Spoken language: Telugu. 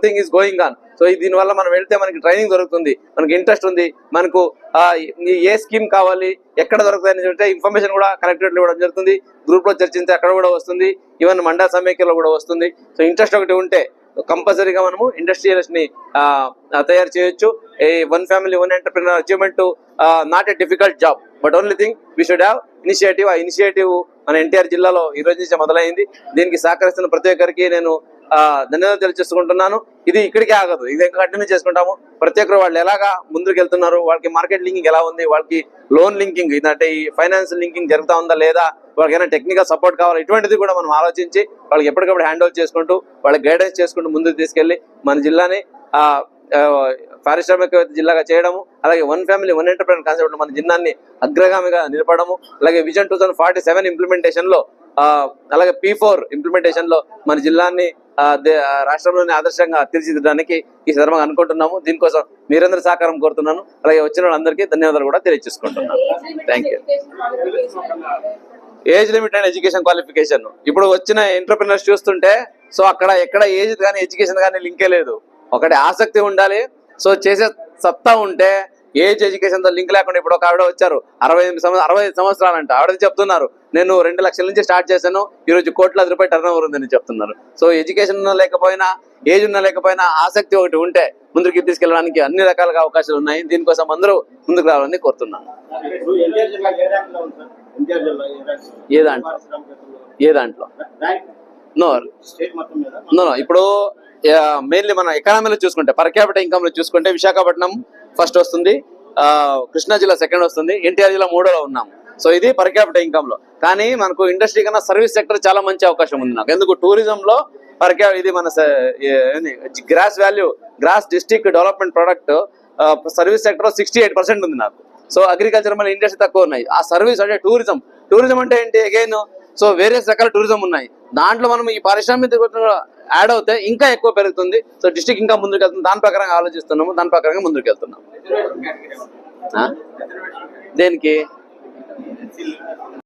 Something is going on so దీని వల్ల మనం వెళ్తే మనకి ట్రైనింగ్ దొరుకుతుంది. మనకి ఇంట్రెస్ట్ ఉంది. మనకు ఏ స్కీమ్ కావాలి ఎక్కడ దొరుకుతాయని అని చెప్తే ఇన్ఫర్మేషన్ కూడా కలెక్టరేట్ ఇవ్వడం జరుగుతుంది. గ్రూప్లో అక్కడ కూడా వస్తుంది. ఈవెన్ మండల సమైక్యలో కూడా వస్తుంది. సో ఇంట్రెస్ట్ ఒకటి ఉంటే కంపల్సరీగా మనము ఇండస్ట్రియలిస్ట్ని తయారు చేయొచ్చు. A one family one entrepreneur achievement not a difficult job but only thing we should have initiative ఆ ఇనిషియేటివ్ మన ఎన్టీఆర్ జిల్లాలో ఈ రోజు నుంచి మొదలైంది. దీనికి సహకరిస్తున్న ప్రతి ఒక్కరికి నేను ధన్యవాదాలు తెలియజేసుకుంటున్నాను. ఇది ఇక్కడికే ఆగదు. ఇది ఇంకా కంటిన్యూ చేసుకుంటాము. ప్రతి ఒక్కరు వాళ్ళు ఎలాగా ముందుకు వెళ్తున్నారు? వాళ్ళకి మార్కెట్ లింకింగ్ ఎలా ఉంది? వాళ్ళకి లోన్ లింకింగ్ అంటే ఈ ఫైనాన్స్ లింకింగ్ జరుగుతా ఉందా లేదా? వాళ్ళకి ఏమైనా టెక్నికల్ సపోర్ట్ కావాలి? ఇటువంటిది కూడా మనం ఆలోచించి వాళ్ళకి ఎప్పటికప్పుడు హ్యాండ్ చేసుకుంటూ వాళ్ళకి గైడెన్స్ చేసుకుంటూ ముందుకు తీసుకెళ్ళి మన జిల్లాని పారిశ్రామిక జిల్లాగా చేయడము అలాగే one family one entrepreneur concept మన జిల్లాని అగ్రగామిగా నిలపడము అలాగే vision two thousand forty seven ఇంప్లిమెంటేషన్లో అలాగే పీ ఫోర్ ఇంప్లిమెంటేషన్లో మన జిల్లాని రాష్ట్రంలోని ఆదర్శంగా తీర్చిదిద్దడానికి ఈ సందర్భంగా అనుకుంటున్నాము. దీనికోసం మీరందరూ సహకారం కోరుతున్నాను. అలాగే వచ్చిన వాళ్ళందరికీ ధన్యవాదాలు కూడా తెలియజేసుకుంటున్నాను. Thank age limit and education qualification ఇప్పుడు వచ్చిన ఎంటర్ప్రినర్స్ చూస్తుంటే సో అక్కడ ఎక్కడ ఏజ్ కానీ ఎడ్యుకేషన్ కానీ లింకే లేదు. ఒకటి ఆసక్తి ఉండాలి. సో చేసే సత్తా ఉంటే ఏజ్ ఎడ్యుకేషన్తో లింక్ లేకుండా ఇప్పుడు ఒక ఆవిడ వచ్చారు. అరవై ఎనిమిది సంవత్సరం అరవై ఐదు సంవత్సరాలంట ఆవిడ చెప్తున్నారు. నేను రెండు లక్షల నుంచి స్టార్ట్ చేశాను. ఈ రోజు కోట్లాది రూపాయలు టర్న్ ఓవర్ ఉందని చెప్తున్నారు. సో ఎడ్యుకేషన్ ఉన్నా లేకపోయినా ఏజ్ ఉన్నా లేకపోయినా ఆసక్తి ఒకటి ఉంటే ముందుకు తీసుకెళ్ళడానికి అన్ని రకాలుగా అవకాశాలు ఉన్నాయి. దీనికోసం అందరూ ముందుకు రావాలని కోరుతున్నాను. ఏ దాంట్లో? ఏ దాంట్లో? No no. ఇప్పుడు మెయిన్లీ మనం ఎకానమీలో చూసుకుంటే పర్ క్యాపిటల్ ఇన్కమ్లో చూసుకుంటే విశాఖపట్నం ఫస్ట్ వస్తుంది కృష్ణా జిల్లా సెకండ్ వస్తుంది ఎన్టీఆర్ జిల్లా మూడోలో ఉన్నాం. సో ఇది పర్ క్యాపిటల్ ఇన్కమ్లో. కానీ మనకు ఇండస్ట్రీ కన్నా సర్వీస్ సెక్టర్ చాలా మంచి అవకాశం ఉంది నాకు. ఎందుకు? టూరిజం లో పర్ ఇది మన gross value gross district development product service sector sixty eight percent ఉంది నాకు. సో అగ్రికల్చర్ మళ్ళీ ఇండస్ట్రీ తక్కువ ఉన్నాయి. ఆ సర్వీస్ అంటే టూరిజం టూరిజం అంటే ఏంటి? అగైన్ సో వేరియస్ రకాల టూరిజం ఉన్నాయి. దాంట్లో మనం ఈ పారిశ్రామిక యాడ్ అవుతే ఇంకా ఎక్కువ పెరుగుతుంది. సో డిస్టిక్ ఇంకా ముందుకు వెళ్తుంది. దాని ప్రకారంగా ఆలోచిస్తున్నాము. దాని ప్రకారంగా ముందుకు వెళ్తున్నాము. దేనికి?